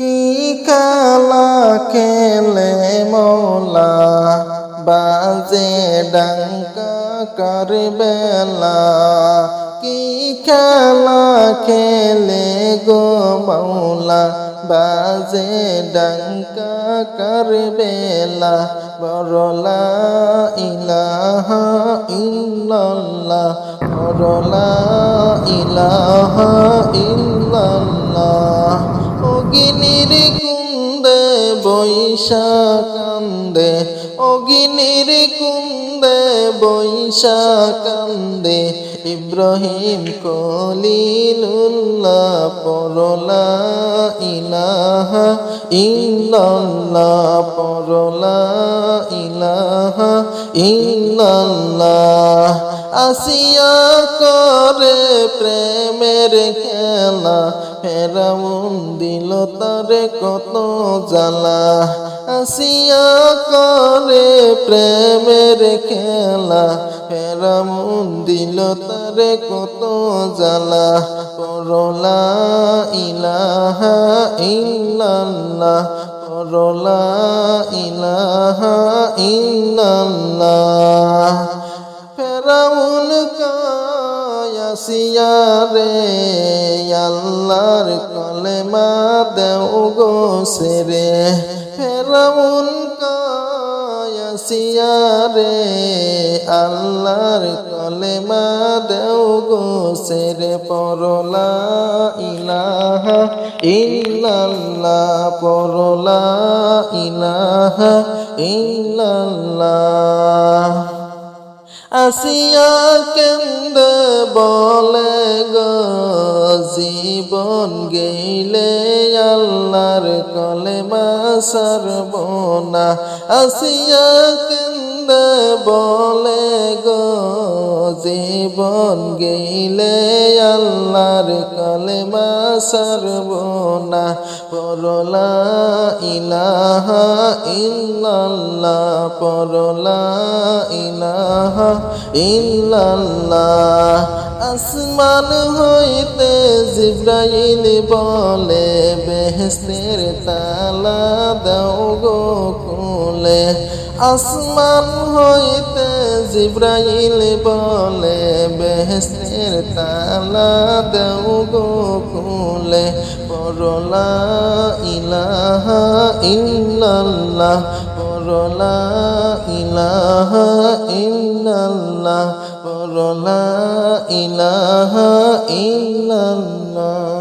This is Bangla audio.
কি কালা খেলে মৌলা? বাজে ডঙ্কা করবেলা কি খেলা খেলে গো মৌলা? বাজে ডঙ্কা করবেলা বরলা ইলাহা ইল্লাল্লাহ। বরলা ইলাহা ইল্লাল্লাহ। বৈশা কান্দে অগিনির কুন্দে বৈশা কান্দে ইব্রাহিম কলিলুল্লাহ পরলা ইলাহা ইল্লাল্লাহ, পরলা ইলাহা ইল্লাল্লাহ। আসিয়া করে প্রেমের খেলা, ফেরাউন দিল তারে কত জ্বালা। আসিয়া করে প্রেমের খেলা ফেরাউন দিল তারে কত জ্বালা। করলা ইলাহা ইল্লাল্লাহ, করলা ইলাহা ইল্লাল্লাহ। ফেরাউন কায়াসিয়া আল্লাহর কলেমা দেও গো সেরে। ফেরাউন কায়াসিয়ারে আল্লাহর কলেমা দেও গো সেরে পরলা ইলাহা ইল্লাল্লাহ পরলা ইলাহা ইল্লাল্লাহ। আসিয়া কেন্দ বলে জীবন গেলে আল্লাহর কলেমা সর্বনা আসিয়া কেন্দ বলে গো? জীবন গেলে আল্লাহর কলেমা সর্বনা পরলা ইলাহা ইল্লাল্লাহ পরলা ইলাহা ইল্লাল্লাহ। আসমান হইতে জিব্রাইল বলে বেহেস্তের তালা দাও গো কুলে আসমান হইতে জিব্রাইল বলে, বেহেস্তের তালা দাও গো কুলে পরলা ইলাহা ইল্লাল্লাহ, পরলা ইলাহা ইল্লাল্লাহ, পরলা ইলাহা ইল্লাল্লাহ।